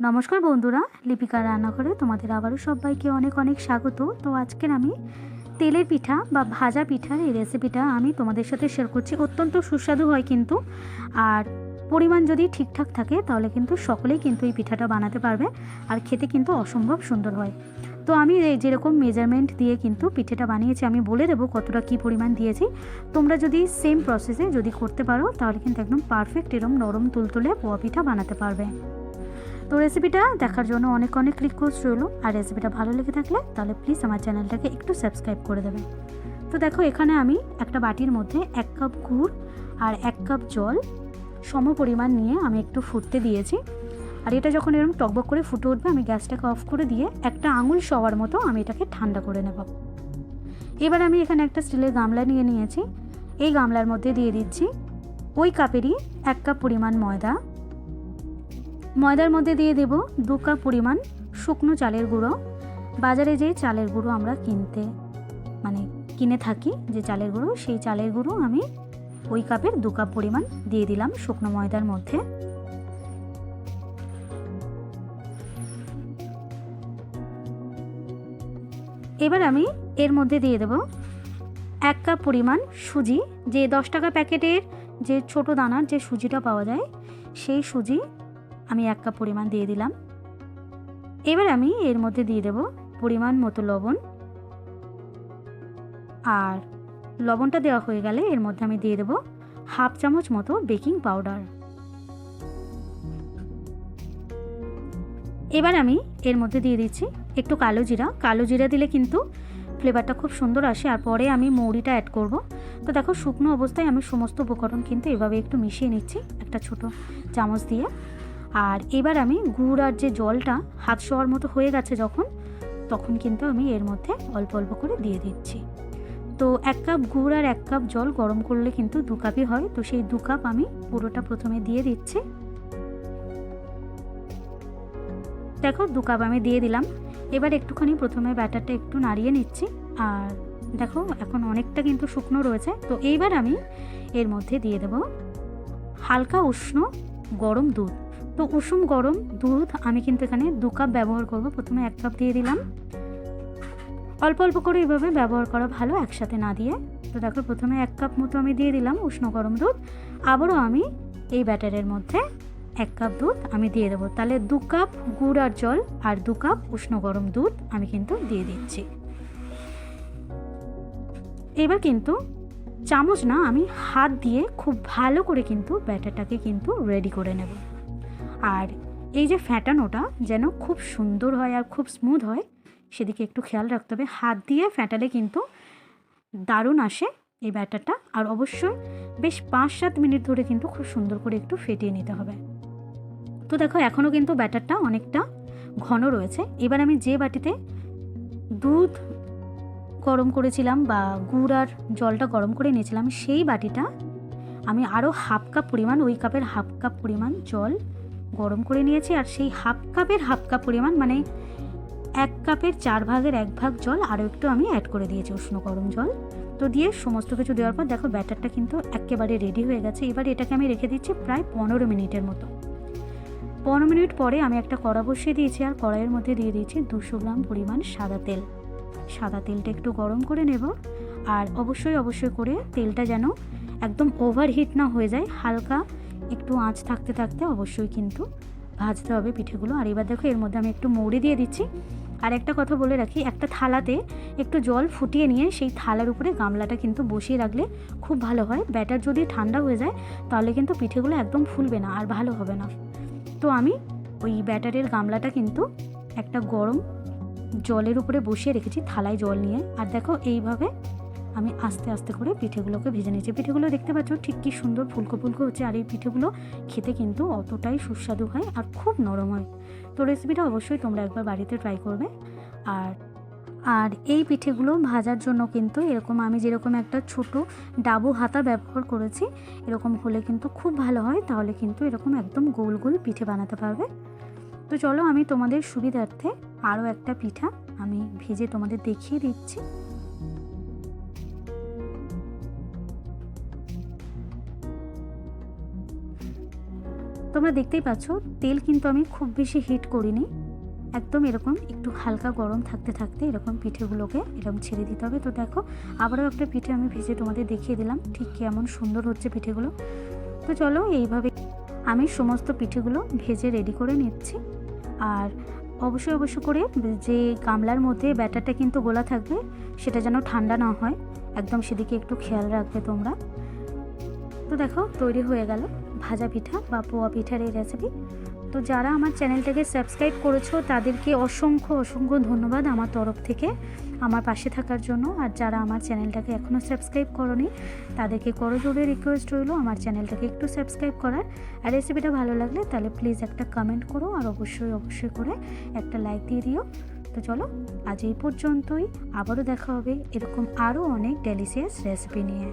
নমস্কার বন্ধুরা লিপিকার রান্নাঘরে তোমাদের আবারও সবাইকে অনেক অনেক স্বাগত। তো আজকের আমি তেলের পিঠা বা ভাজা পিঠার এই রেসিপিটা আমি তোমাদের সাথে শেয়ার করছি। অত্যন্ত সুস্বাদু হয় কিন্তু, আর পরিমাণ যদি ঠিকঠাক থাকে তাহলে কিন্তু সকলেই কিন্তু এই পিঠাটা বানাতে পারবে, আর খেতে কিন্তু অসম্ভব সুন্দর হয়। তো আমি এই যেরকম মেজারমেন্ট দিয়ে কিন্তু পিঠেটা বানিয়েছি, আমি বলে দেবো কতটা কী পরিমাণ দিয়েছি। তোমরা যদি সেম প্রসেসে যদি করতে পারো, তাহলে কিন্তু একদম পারফেক্ট এরম নরম তুলতুলে পোয়া পিঠা বানাতে পারবে। তো রেসিপিটা দেখার জন্য অনেক অনেক রিকোয়েস্ট রইল। আর রেসিপিটা ভালো লেগে থাকলে তাহলে প্লিজ আমার চ্যানেলটাকে একটু সাবস্ক্রাইব করে দেবে তো দেখো, এখানে আমি একটা বাটির মধ্যে এক কাপ গুড় আর এক কাপ জল সম পরিমাণ নিয়ে আমি একটু ফুটতে দিয়েছি। আর এটা যখন এরকম টকবক করে ফুটে উঠবে, আমি গ্যাসটাকে অফ করে দিয়ে একটা আঙুল সবার মতো আমি এটাকে ঠান্ডা করে নেব। এবার আমি এখানে একটা স্টিলের গামলা নিয়ে নিয়েছি। এই গামলার মধ্যে দিয়ে দিচ্ছি ওই কাপেরই এক কাপ পরিমাণ ময়দা। ময়দার মধ্যে দিয়ে দেব দু কাপ পরিমাণ শুকনো চালের গুঁড়ো। বাজারে যে চালের গুঁড়ো আমরা কিনতে মানে কিনে থাকি, যে চালের গুঁড়ো, সেই চালের গুঁড়ো আমি ওই কাপের দু কাপ পরিমাণ দিয়ে দিলাম শুকনো ময়দার মধ্যে। এবার আমি এর মধ্যে দিয়ে দেব এক কাপ পরিমাণ সুজি। যে দশ টাকা প্যাকেটের যে ছোট দানার যে সুজিটা পাওয়া যায়, সেই সুজি আমি এক কাপ পরিমাণ দিয়ে দিলাম। এবার আমি এর মধ্যে দিয়ে দেব পরিমাণ মতো লবণ। আর লবণটা দেওয়া হয়ে গেলে এর মধ্যে আমি দিয়ে দেব হাফ চামচ মতো বেকিং পাউডার। এবার আমি এর মধ্যে দিয়ে দিচ্ছি একটু কালো জিরা। কালো জিরা দিলে কিন্তু ফ্লেভারটা খুব সুন্দর আসে আর পরে আমি মৌরিটা অ্যাড করব। তো দেখো, শুকনো অবস্থায় আমি সমস্ত উপকরণ কিন্তু এভাবে একটু মিশিয়ে নিচ্ছি। একটা ছোট চামচ দিয়ে। আর এবার আমি গুড় আর যে জলটা হাত শোয়ার মতো হয়ে গেছে যখন, তখন কিন্তু আমি এর মধ্যে অল্প অল্প করে দিয়ে দিচ্ছি। তো এক কাপ গুড় আর এক কাপ জল গরম করলে কিন্তু দু কাপই হয়, তো সেই দু কাপ আমি পুরোটা প্রথমে দিয়ে দিচ্ছি। দেখো, দু কাপ আমি দিয়ে দিলাম। এবার একটুখানি প্রথমে ব্যাটারটা একটু নাড়িয়ে নিচ্ছি। আর দেখো, এখন অনেকটা কিন্তু শুকনো রয়েছে। তো এইবার আমি এর মধ্যে দিয়ে দেব হালকা উষ্ণ গরম দুধ। তো উষুম গরম, দুধ, আমি কিন্তু এখানে দু কাপ ব্যবহার করব। প্রথমে এক কাপ দিয়ে দিলাম। অল্প অল্প করে এইভাবে ব্যবহার করা ভালো একসাথে না দিয়ে। তো দেখো, প্রথমে এক কাপ মতো আমি দিয়ে দিলাম উষ্ণ গরম দুধ। আবারও আমি এই ব্যাটারের মধ্যে এক কাপ দুধ আমি দিয়ে দেবো। তাহলে দু কাপ গুড় আর জল আর দু কাপ উষ্ণ গরম দুধ আমি কিন্তু দিয়ে দিচ্ছি। এবার কিন্তু চামচ না, আমি হাত দিয়ে খুব ভালো করে কিন্তু ব্যাটারটাকে কিন্তু রেডি করে নেব। আর এই যে ফ্যাটানোটা যেন খুব সুন্দর হয় আর খুব স্মুথ হয়, সেদিকে একটু খেয়াল রাখতে হবে। হাত দিয়ে ফ্যাটালে কিন্তু দারুণ আসে এই ব্যাটারটা। আর অবশ্যই বেশ পাঁচ সাত মিনিট ধরে কিন্তু খুব সুন্দর করে একটু ফেটিয়ে নিতে হবে। তো দেখো, এখনও কিন্তু ব্যাটারটা অনেকটা ঘন রয়েছে। এবার আমি যে বাটিতে দুধ গরম করেছিলাম বা গুড় আর জলটা গরম করে নিয়েছিলাম সেই বাটিটা আমি আরও হাফ কাপ পরিমাণ, ওই কাপের হাফ কাপ পরিমাণ জল গরম করে নিয়েছি আর সেই হাফ কাপের হাফ কাপ পরিমাণ মানে এক কাপের চার ভাগের এক ভাগ জল আরও একটু আমি অ্যাড করে দিয়েছি উষ্ণ গরম জল। তো দিয়ে সমস্ত কিছু দেওয়ার পর দেখো ব্যাটারটা কিন্তু একেবারে রেডি হয়ে গেছে। এবার এটাকে আমি রেখে দিচ্ছি প্রায় পনেরো মিনিটের মতো। পনেরো মিনিট পরে আমি একটা কড়া বসিয়ে দিয়েছি আর কড়াইয়ের মধ্যে দিয়ে দিয়েছি দুশো গ্রাম পরিমাণ সাদা তেল। সাদা তেলটা একটু গরম করে নেব আর অবশ্যই অবশ্যই করে তেলটা যেন একদম ওভারহিট না হয়ে যায়, হালকা একটু আঁচ থাকতে থাকতে অবশ্যই কিন্তু ভাজতে হবে পিঠেগুলো। আর এবার দেখো, এর মধ্যে আমি একটু মৌরি দিয়ে দিচ্ছি। আর একটা কথা বলে রাখি, একটা থালাতে একটু জল ফুটিয়ে নিয়ে সেই থালার উপরে গামলাটা কিন্তু বসিয়ে রাখলে খুব ভালো হয়। ব্যাটার যদি ঠান্ডা হয়ে যায়, তাহলে কিন্তু পিঠেগুলো একদম ফুলবে না আর ভালো হবে না। তো আমি ওই ব্যাটারের গামলাটা কিন্তু একটা গরম জলের উপরে বসিয়ে রেখেছি থালায় জল নিয়ে। আর দেখো, এইভাবে আমি আস্তে আস্তে করে পিঠেগুলোকে ভেজে নিয়েছি। পিঠেগুলো দেখতে পাচ্ছ ঠিক কী সুন্দর ফুলকো ফুলকো হচ্ছে আর এই পিঠেগুলো খেতে কিন্তু অতটাই সুস্বাদু হয় আর খুব নরম হয়। তো রেসিপিটা অবশ্যই তোমরা একবার বাড়িতে ট্রাই করবে। আর আর এই পিঠেগুলো ভাজার জন্য কিন্তু এরকম আমি যেরকম একটা ছোট ডাবু হাতা ব্যবহার করেছি, এরকম হলে কিন্তু খুব ভালো হয়, তাহলে কিন্তু এরকম একদম গোল গোল পিঠে বানাতে পারবে। তো চলো আমি তোমাদের সুবিধার্থে আরও একটা পিঠা আমি ভেজে তোমাদের দেখিয়ে দিচ্ছি। তোমরা দেখতেই পাচ্ছ, তেল কিন্তু আমি খুব বেশি হিট করিনি। একদম এরকম একটু হালকা গরম থাকতে থাকতে এরকম পিঠেগুলোকে এরকম ছেড়ে দিতে হবে। তো দেখো, আবারও একটা পিঠে আমি ভেজে তোমাদের দেখিয়ে দিলাম, ঠিক কেমন সুন্দর হচ্ছে পিঠেগুলো। তো চলো এইভাবে আমি সমস্ত পিঠেগুলো ভেজে রেডি করে নিচ্ছি। আর অবশ্যই অবশ্য করে যে গামলার মধ্যে ব্যাটারটা কিন্তু গোলা থাকবে, সেটা যেন ঠান্ডা না হয়। একদম সেদিকে একটু খেয়াল রাখবে তোমরা। তো দেখো, তৈরি হয়ে গেল। ভাজা পিঠা বা পোয়া পিঠার এই রেসিপি তো যারা আমার চ্যানেলটাকে সাবস্ক্রাইব করেছ, তাদেরকে অসংখ্য অসংখ্য ধন্যবাদ আমার তরফ থেকে আমার পাশে থাকার জন্য। আর যারা আমার চ্যানেলটাকে এখনও সাবস্ক্রাইব করনি, তাদেরকে করো করজোরে রিকোয়েস্ট রইল আমার চ্যানেলটাকে একটু সাবস্ক্রাইব করার। আর রেসিপিটা ভালো লাগলে তাহলে প্লিজ একটা কমেন্ট করো আর অবশ্যই অবশ্যই করে একটা লাইক দিয়ে দিও। তো চলো, আজ এই পর্যন্তই। আবারও দেখা হবে এরকম আরও অনেক ডেলিশিয়াস রেসিপি নিয়ে।